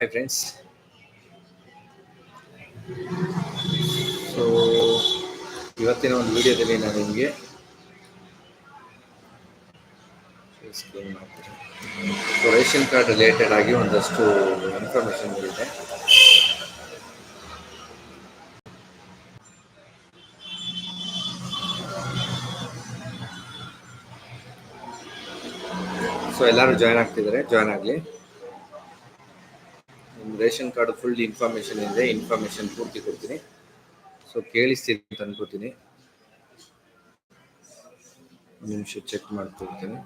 Friends so ಇವತ್ತಿನ ಒಂದು ವಿಡಿಯೋದಲ್ಲಿ ನಾನು ನಿಮಗೆ ಸೊ ರೇಷನ್ ಕಾರ್ಡ್ ರಿಲೇಟೆಡ್ ಆಗಿ ಒಂದಷ್ಟು ಇನ್ಫಾರ್ಮೇಷನ್ಗಳಿದೆ ಸೊ ಎಲ್ಲರೂ ಜಾಯ್ನ್ ಆಗ್ತಿದ್ದಾರೆ. ಜಾಯ್ನ್ ಆಗಲಿ. ನಿಮ್ಮ ರೇಷನ್ ಕಾರ್ಡ್ ಫುಲ್ ಇನ್ಫಾರ್ಮೇಷನ್ ಇದೆ ಇನ್ಫಾರ್ಮೇಷನ್ ಪೂರ್ತಿ ಕೊಡ್ತೀನಿ. ಸೊ ಕೇಳಿಸ್ತೀನಿ ಅಂತ ಅನ್ಕೋತೀನಿ. ನಿಮಿಷ ಚೆಕ್ ಮಾಡ್ತಿರ್ತೀನಿ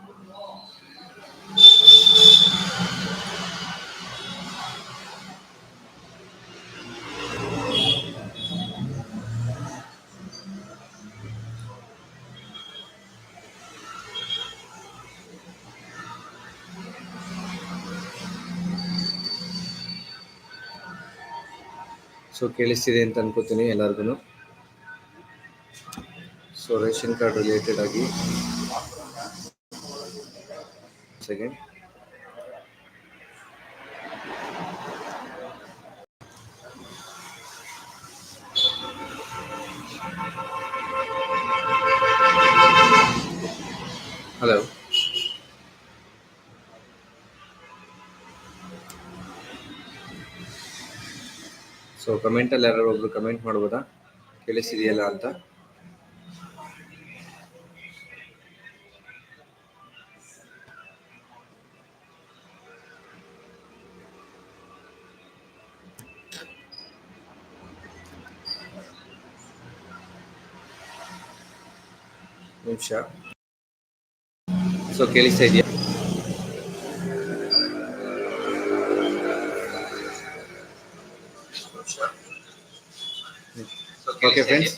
ಸೊ ಕೇಳಿಸ್ತಿದೆ ಅಂತ ಅನ್ಕೋತೀನಿ ಎಲ್ಲರಿಗೂ ಸೊ ರೇಷನ್ ಕಾರ್ಡ್ ರಿಲೇಟೆಡ್ ಆಗಿ. ಸೆಕೆಂಡ್ ಹಲೋ ಸೊ ಕಮೆಂಟಲ್ಲಿ ಯಾರು ಒಬ್ರು ಕಮೆಂಟ್ ಮಾಡ್ಬೋದಾ? ಕೇಳಿಸಿದೆಯಲ್ಲ ಅಂತ? ನಿಮಿಷ. ಸೊ ಕೇಳಿಸ್ತಾ ಇದೆಯಾ? Okay friends